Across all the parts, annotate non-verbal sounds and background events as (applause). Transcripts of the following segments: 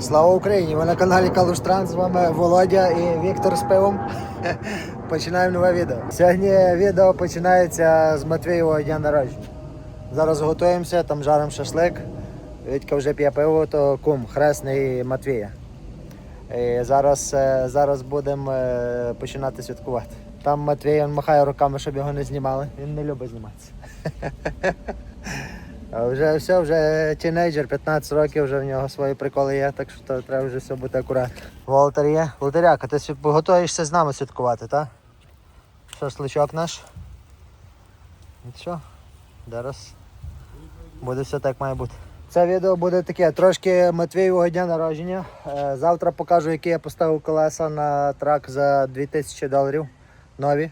Слава Україні! Ви на каналі Калуштранс. З вами Володя і Віктор з пивом. (laughs) Починаємо нове відео. Сьогодні відео починається з Матвієвого дня народження. Зараз готуємося, там жаримо шашлик. Вітька вже п'є пиво, то кум, хресний Матвія. І зараз, е, зараз будемо е, починати святкувати. Там Матвій він махає руками, щоб його не знімали. Він не любить зніматися. (laughs) А вже все, вже тінейджер, 15 років, вже в нього свої приколи є, так що то треба вже все бути акуратно. Волтер є. Волтеряка, ти готуєшся з нами святкувати, так? Шашличок наш. І що? Зараз буде все так має бути. Це відео буде таке, трошки Матвієвого дня народження. Е, Завтра покажу, які я поставив колеса на трак за 2000 доларів нові.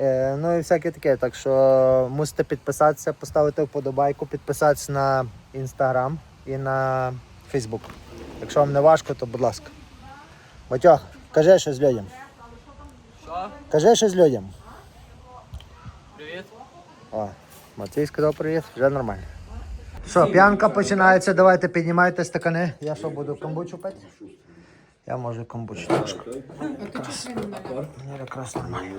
Е, Ну і всяке таке. Так що мусите підписатися, поставити вподобайку, підписатися на інстаграм і на Фейсбук. Якщо вам не важко, то будь ласка. Матьох, кажи щось людям. Що? Кажи щось людям. Привіт. О, Матвій сказав привіт, вже нормально. Що, п'янка починається, давайте піднімайте стакани. Я що буду комбучу пити? Я можу комбучу трошки. Якраз, Мені якраз нормально.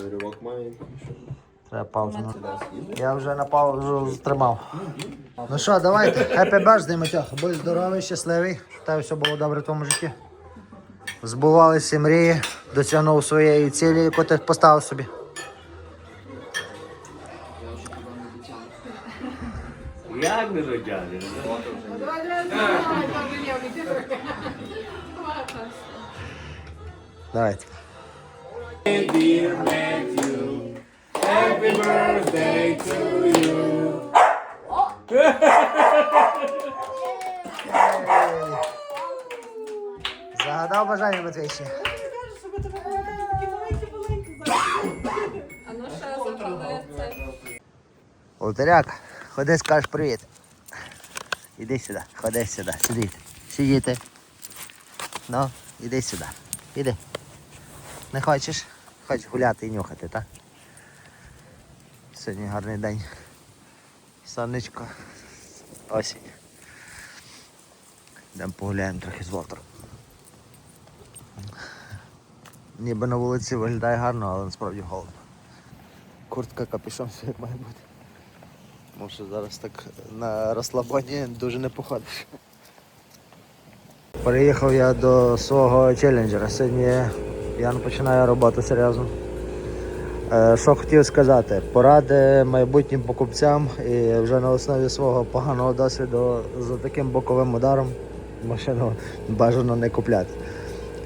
Треба паузу. на- Я вже на паузу тримав. Ну що, давайте. Happy birthday, Матьох. Будь здоровий, щасливий. Тебе все було добре в твоєму житті. Збувалися мрії, досягнув своєї цілі, яку ти поставив собі. Як не жодяли? Давайте. Загадав бажання Матвій ще. А ну ще запали це. Волтеряк, ходи, скажеш привіт. Іди сюди, ходи сюди, сидіти. Сидіти. Ну, іди сюди. Іди. Не хочеш? Хочеш гуляти і нюхати, так? Сьогодні гарний день. Сонечко. Осінь. Йдемо погуляємо трохи з Волтером. Ніби на вулиці виглядає гарно, але насправді холодно. Куртка, капюшон, все має бути. Може зараз так на розслабоні дуже не походиш. Переїхав я до свого челенджера. Сьогодні я починаю роботу серйозно. Е, Що хотів сказати, поради майбутнім покупцям і вже на основі свого поганого досвіду за таким боковим ударом машину бажано не купляти.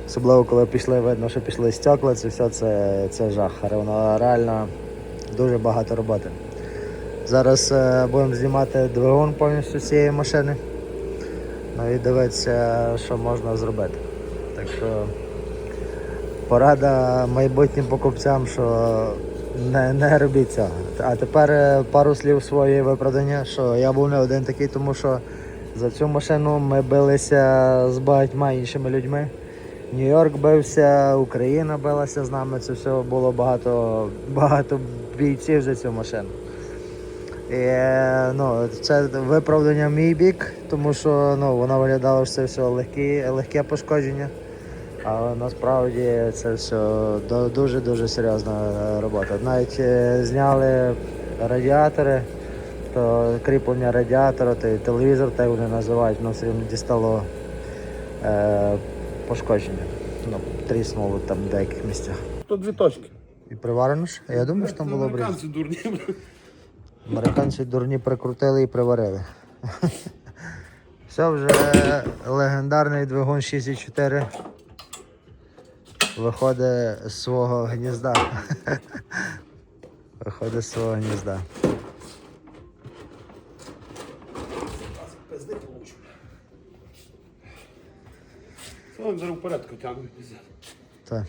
Особливо коли пішли, видно, що пішли стекла, це все це, це жах. Воно реально дуже багато роботи. Зараз е, будемо знімати двигун повністю з цієї машини. Ну і дивитися, що можна зробити. Так що порада майбутнім покупцям, що не, не робіть цього. А тепер е, пару слів своєї виправдання, що я був не один такий, тому що за цю машину ми билися з багатьма іншими людьми. Нью-Йорк бився, Україна билася з нами. Це все було багато, багато бійців за цю машину. І, е, ну, це виправдання в мій бік, тому що ну, що це все легкі, легке пошкодження. Але насправді це все дуже-дуже серйозна робота. Навіть е, зняли радіатори, то кріплення радіатора, то і телевізор, так вони називають, воно все рівно дістало е, пошкодження. Ну, тріснуло там в деяких місцях. Тут дві точки. І приварено ж? Я думаю, що там було б. Американці дурні. Американці дурні прикрутили і приварили. (laughs) Все вже легендарний двигун 6,4 виходить з свого гнізда. (laughs) Виходить з свого гнізда. Він зараз в порядку тягне? Так.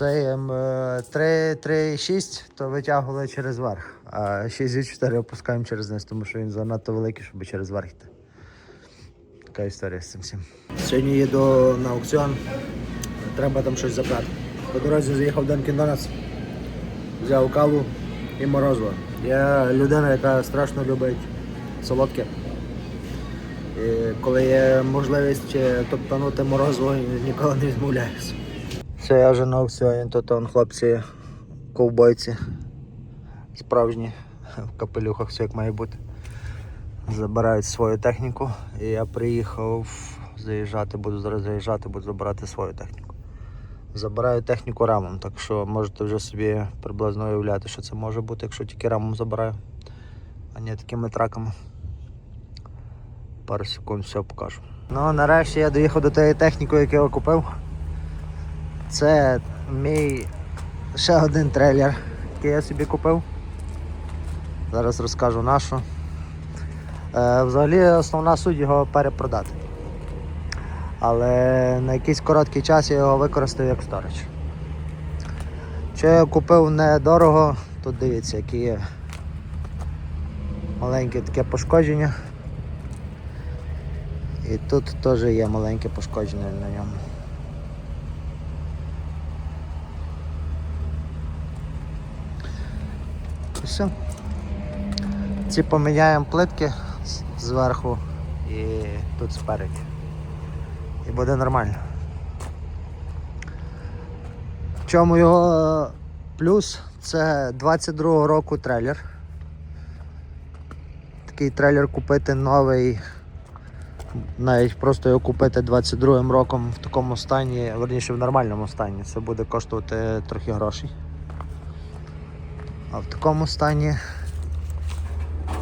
Ем, е, 3 3,6 то витягували через верх, а 6,4 опускаємо через низ, тому що він занадто великий, щоб через верх йти. Така історія з цим всім. Сьогодні їду на аукціон. Треба там щось забрати. По дорозі заїхав в Dunkin взяв каву і морозиво. Я людина, яка страшно любить солодке. І коли є можливість е, топтанути морозиво, ніколи не відмовляюся. Все, я вже на аукціоні, тут хлопці ковбойці. Справжні в капелюхах, все як має бути. Забирають свою техніку. І я приїхав заїжджати, буду зараз заїжджати, буду забирати свою техніку. Забираю техніку рамом, так що можете вже собі приблизно уявляти, що це може бути, якщо тільки рамом забираю, а не такими траками. Пару секунд все покажу. Ну, нарешті я доїхав до тієї техніки, яку я купив. Це мій ще один трейлер, який я собі купив. Зараз розкажу нашу. Е, взагалі основна суть його перепродати. Але на якийсь короткий час я його використаю як сторіч. Що я купив недорого, тут дивіться, які є маленьке таке пошкодження. І тут теж є маленьке пошкодження на ньому. І все. Ці поміняємо плитки зверху і тут спереді. Буде нормально. В чому його е, плюс? Це 22 року трейлер. Такий трейлер купити новий. Навіть просто його купити 22 роком в такому стані, верніше в нормальному стані, це буде коштувати трохи грошей. А в такому стані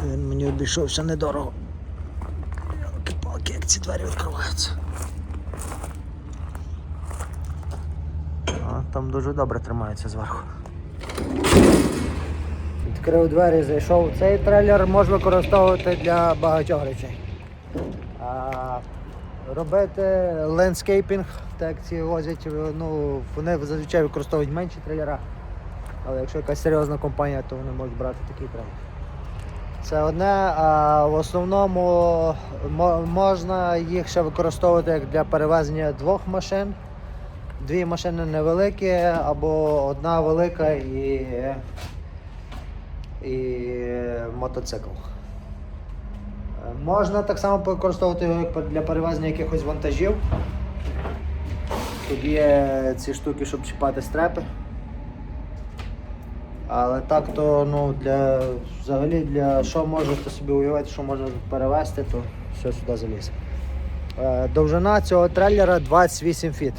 він мені обійшовся недорого. Як ці двері відкриваються. А, там дуже добре тримається зверху. Відкрив двері, зайшов. Цей трейлер можна використовувати для багатьох речей. А, робити лендскейпінг, так ці возять, ну, вони зазвичай використовують менші трейлера. Але якщо якась серйозна компанія, то вони можуть брати такий трейлер. Це одне, а в основному можна їх ще використовувати як для перевезення двох машин. Дві машини невеликі або одна велика і, і мотоцикл. Можна так само використовувати його для перевезення якихось вантажів. Тут є ці штуки, щоб чіпати стрепи. Але так то ну, для, взагалі для що можете собі уявити, що можна перевезти, то все сюди залізе. Е, Довжина цього трейлера 28 фіт.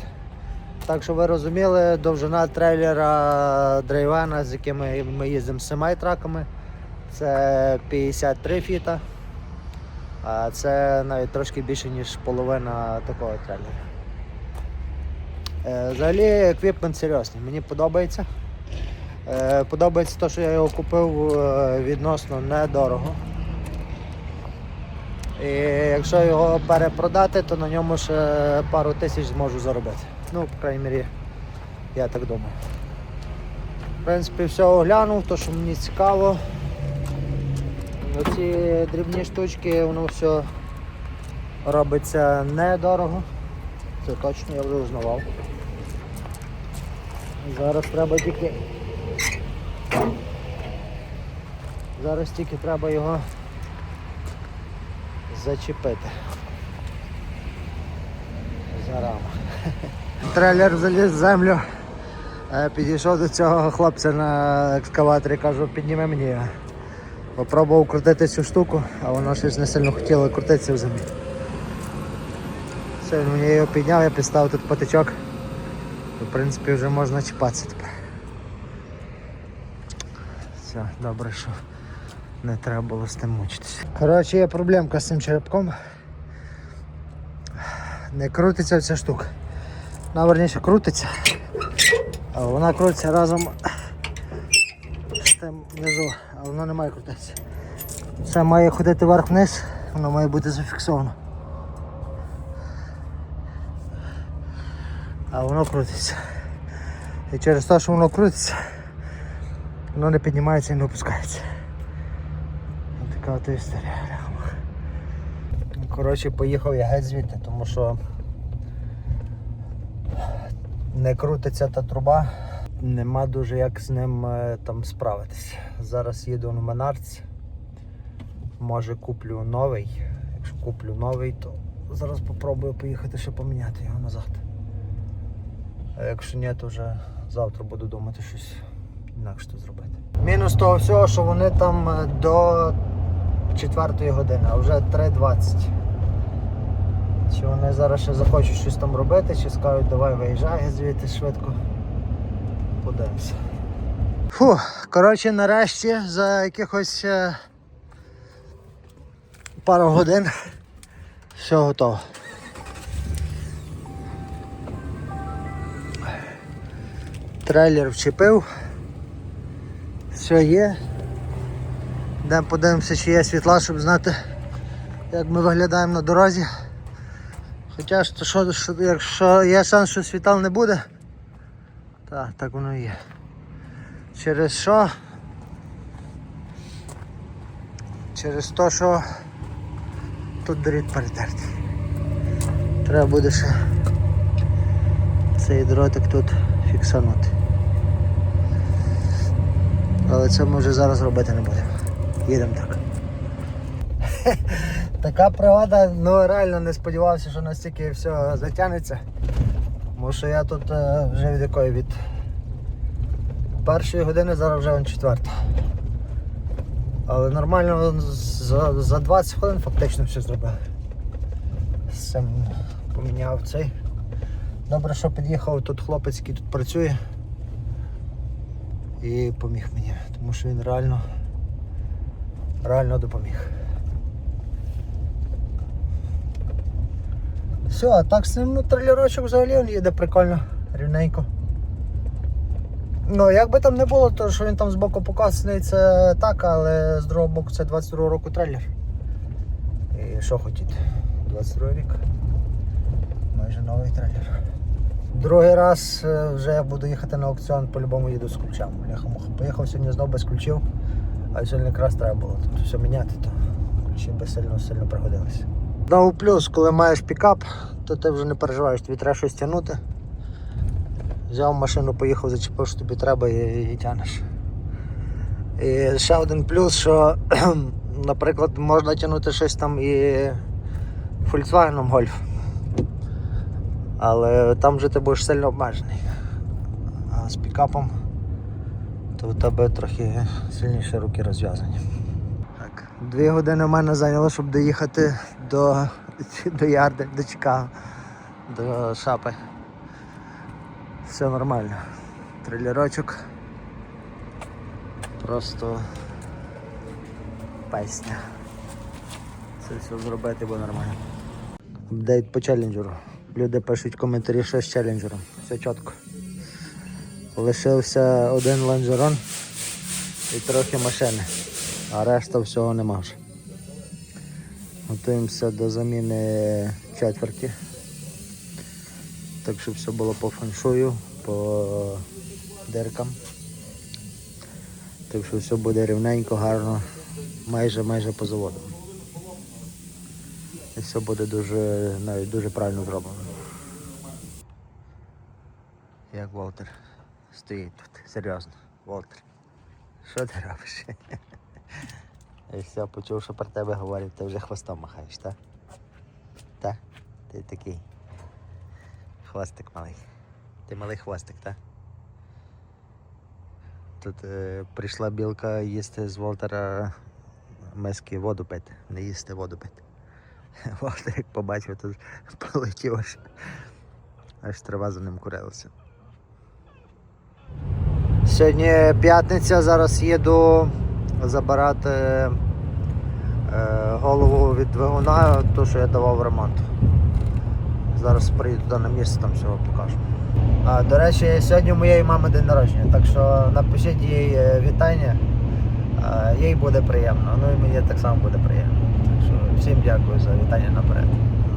Так що ви розуміли, довжина трейлера драйвена, з якими ми їздимо з семейтраками, це 53 фіта. А це навіть трошки більше, ніж половина такого трейлера. Е, Взагалі еквіпмент серйозний, мені подобається. Е, Подобається те, що я його купив е, відносно недорого. І якщо його перепродати, то на ньому ще пару тисяч зможу заробити. Ну, по крайній мірі, я так думаю. В принципі, все оглянув, то що мені цікаво. Оці дрібні штучки, воно все робиться недорого. Це точно, я вже узнавав. Зараз треба тільки. Зараз тільки треба його зачепити. За раму. (laughs) Трейлер заліз в землю. Е, Підійшов до цього хлопця на екскаваторі, кажу, підніми мені. Попробував крутити цю штуку, а воно щось не сильно хотіло крутитися в землі. Все, він мені його підняв, я підставив тут патичок. В принципі, вже можна чіпатися тепер. Все, добре, що не треба було з тим мучитися. Коротше, є проблемка з цим черепком. Не крутиться ця штука. Вона верніше крутиться. А вона крутиться разом з тим внизу, а воно не має крутитися. Це має ходити вверх-вниз, воно має бути зафіксовано. А воно крутиться. І через те, що воно крутиться, воно не піднімається і не опускається. Така от історія. Коротше, поїхав я геть звідти, тому що не крутиться та труба, нема дуже як з ним е, там справитися. Зараз їду на Менардс. Може куплю новий. Якщо куплю новий, то зараз попробую поїхати ще поміняти його назад. А якщо ні, то вже завтра буду думати щось інакше зробити. Мінус того всього, що вони там е, до 4 години, а вже 3.20. Чи вони зараз ще захочуть щось там робити, чи скажуть, давай виїжджай звідти швидко. Подивимося. Фу, коротше, нарешті за якихось е, пару годин все готово. Трейлер вчепив. Все є. Йдемо подивимося, чи є світла, щоб знати, як ми виглядаємо на дорозі. Хоча ж, то що, що, якщо є шанс, що світла не буде, так, так воно і є. Через що? Через те, що тут дріт перетертий. Треба буде ще цей дротик тут фіксанути. Але це ми вже зараз робити не будемо. Їдемо так. (laughs) Така пригода, ну реально не сподівався, що настільки все затягнеться. Тому що я тут е, вже від якої від першої години, зараз вже он четверта. Але нормально за, за 20 хвилин фактично все зробили. Сам поміняв цей. Добре, що під'їхав тут хлопець, який тут працює. І поміг мені, тому що він реально, реально допоміг. Все, а так з ним ну, трейлерочок взагалі він їде прикольно, рівненько. Ну, як би там не було, то що він там з боку показаний, це так, але з другого боку це 22 року трейлер. І що хотіти? 22 рік. Майже новий трейлер. Другий раз е, вже я буду їхати на аукціон, по-любому їду з ключами. Бляха-муха. Поїхав сьогодні знову без ключів, а сьогодні якраз треба було тут все міняти, то ключі би сильно сильно пригодилися. Знову плюс, коли маєш пікап, то ти вже не переживаєш, тобі треба щось тягнути. Взяв машину, поїхав, зачепив, що тобі треба і, і тягнеш. І ще один плюс, що, (clears throat) наприклад, можна тягнути щось там і Volkswagen Golf. Але там вже ти будеш сильно обмежений. А з пікапом то у тебе трохи сильніше руки розв'язані. Так, дві години в мене зайняло, щоб доїхати до, до Ярди, до Чикаго, до Шапи. Все нормально. Трейлерочок. Просто песня. Це все зробити буде нормально. Апдейт по челленджеру. Люди пишуть коментарі, що з челленджером. Все чітко. Лишився один лонжерон і трохи машини, а решта всього нема вже. Готуємося до заміни четверті. Так щоб все було по фаншую, по диркам. Так що все буде рівненько, гарно, майже майже по заводу. І все буде дуже навіть дуже правильно зроблено. Як Волтер стоїть тут, серйозно, Волтер. Що ти робиш? (laughs) Я почув, що про тебе говорять, ти вже хвостом махаєш, так? Так? Ти такий. Хвостик малий. Ти малий хвостик, так? Тут е, прийшла білка їсти з Волтера миски воду пити, не їсти воду пити. (laughs) Волтер як побачив, тут полетів аж, аж трава за ним курилася. Сьогодні п'ятниця, зараз їду забирати е, голову від двигуна, ту, що я давав ремонт. Зараз приїду на місце, там всього покажу. А, до речі, сьогодні у моєї мами день народження, так що напишіть їй е, вітання. Їй буде приємно, ну і мені так само буде приємно. Так що всім дякую за вітання наперед.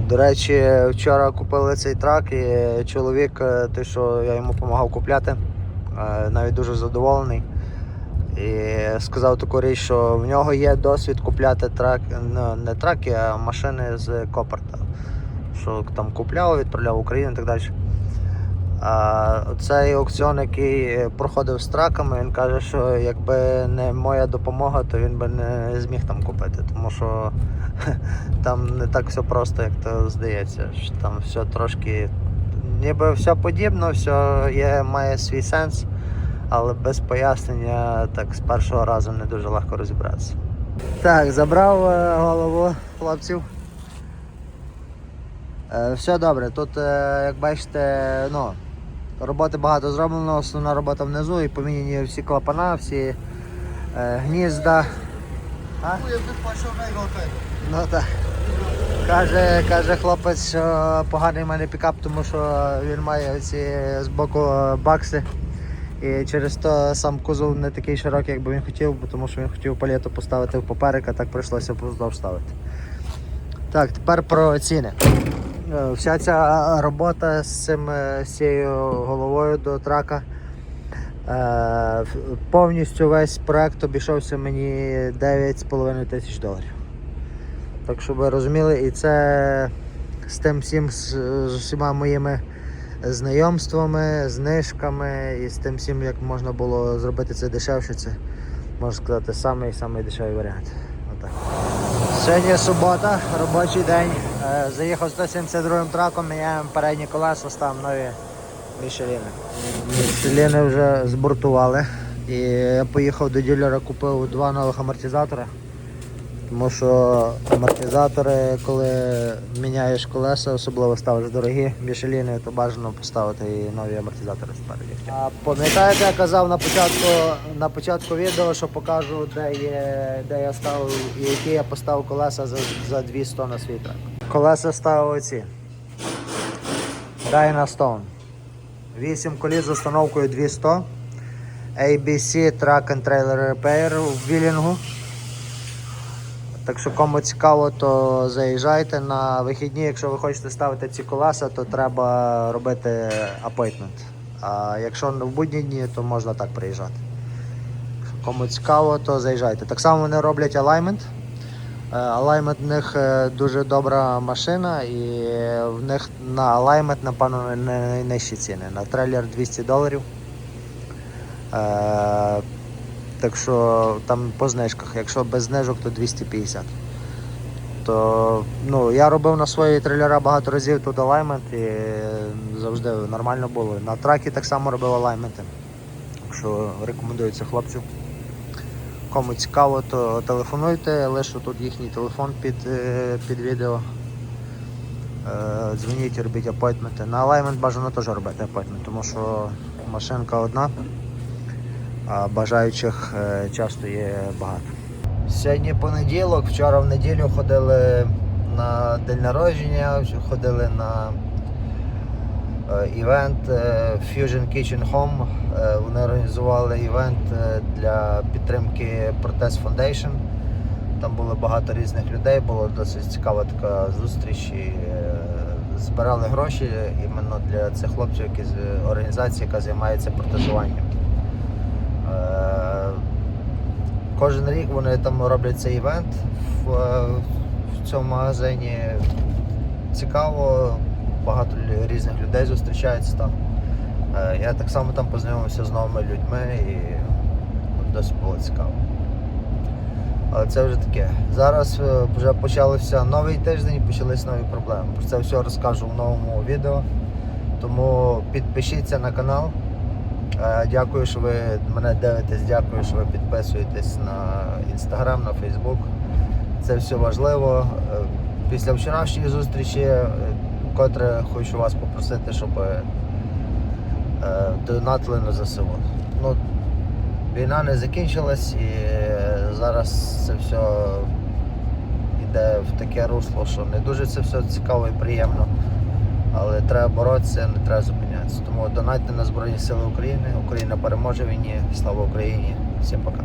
До речі, вчора купили цей трак і чоловік, е, той, що я йому допомагав купляти, навіть дуже задоволений. І сказав таку річ, що в нього є досвід купляти трак, ну, не траки, а машини з Копорта. Що там купляв, відправляв в Україну і так далі. А цей аукціон, який проходив з траками, він каже, що якби не моя допомога, то він би не зміг там купити, тому що (laughs) там не так все просто, як то здається. що Там все трошки, ніби все подібно, все є, має свій сенс, але без пояснення так з першого разу не дуже легко розібратися. Так, забрав е, голову хлопців. Е, Все добре. Тут, е, як бачите, ну, роботи багато зроблено, основна робота внизу і поміняні всі клапана, всі е, гнізда. А? Ну так. Каже, каже хлопець, що поганий в мене пікап, тому що він має ці з боку бакси. І через то сам кузов не такий широкий, як би він хотів, тому що він хотів палету поставити в поперек, а так прийшлося поздовж ставити. Так, тепер про ціни. Е, Вся ця робота з цим е, з цією головою до трака. е, Повністю весь проект обійшовся мені 9,5 тисяч доларів. Так щоб ви розуміли, і це з тим всім з усіма моїми знайомствами, знижками і з тим всім, як можна було зробити це дешевше, це можна сказати самий самий дешевий варіант. Отак. Сьогодні субота, робочий день. Е, Заїхав 172 траком, міняємо передні колеса, ставимо нові Мішеліни. Мішеліни вже збортували. І я поїхав до ділера, купив два нових амортизатори. Тому що амортизатори, коли міняєш колеса, особливо ставиш дорогі мішеліни, то бажано поставити і нові амортизатори спереді. А пам'ятаєте, я казав на початку, на початку відео, що покажу, де, є, де я ставив і які я поставив колеса за, за 200 на свій трак. Колеса ставив оці. Stone. 8 коліс з установкою 200. ABC Track and Trailer Repair в білінгу. Так що кому цікаво, то заїжджайте на вихідні. Якщо ви хочете ставити ці колеса, то треба робити апойтмент. А якщо в будні дні, то можна так приїжджати. Кому цікаво, то заїжджайте. Так само вони роблять алаймент. Е, Алаймент в них е, дуже добра машина і в них на алаймент, напевно, найнижчі ціни. На трейлер 200 доларів. Так що там по знижках, якщо без знижок, то 250. То ну, я робив на свої трейлера багато разів тут алаймент і завжди нормально було. На тракі так само робив алайменти. Так що рекомендую це хлопців. Кому цікаво, то телефонуйте, лише тут їхній телефон під, е, під відео. Е, Дзвоніть, робіть апойтменти. На алаймент бажано теж робити апойтмент, тому що машинка одна а бажаючих е, часто є багато. Сьогодні понеділок, вчора в неділю ходили на день народження, ходили на е, івент е, Fusion Kitchen Home. Вони організували івент для підтримки Протез Foundation. Там було багато різних людей, була досить цікава така зустріч. І, збирали гроші іменно для цих хлопців, які з організації, яка займається протезуванням. Е, Кожен рік вони там роблять цей івент в, е, в цьому магазині. Цікаво, багато різних людей зустрічається там. Е, Я так само там познайомився з новими людьми і досить було цікаво. Але це вже таке. Зараз е, вже почався новий тиждень, почались нові проблеми. Про це все розкажу в новому відео. Тому підпишіться на канал. Е, Дякую, що ви мене дивитесь, дякую, що ви підписуєтесь на інстаграм, на Фейсбук. Це все важливо. Е, Після вчорашньої зустрічі, е, котре хочу вас попросити, щоб донатили на ЗСУ. Ну, війна не закінчилась і зараз це все йде в таке русло, що не дуже це все цікаво і приємно. Але треба боротися, не треба зупинятися. Тому донайте на Збройні Сили України. Україна переможе війні. Слава Україні! Всім пока.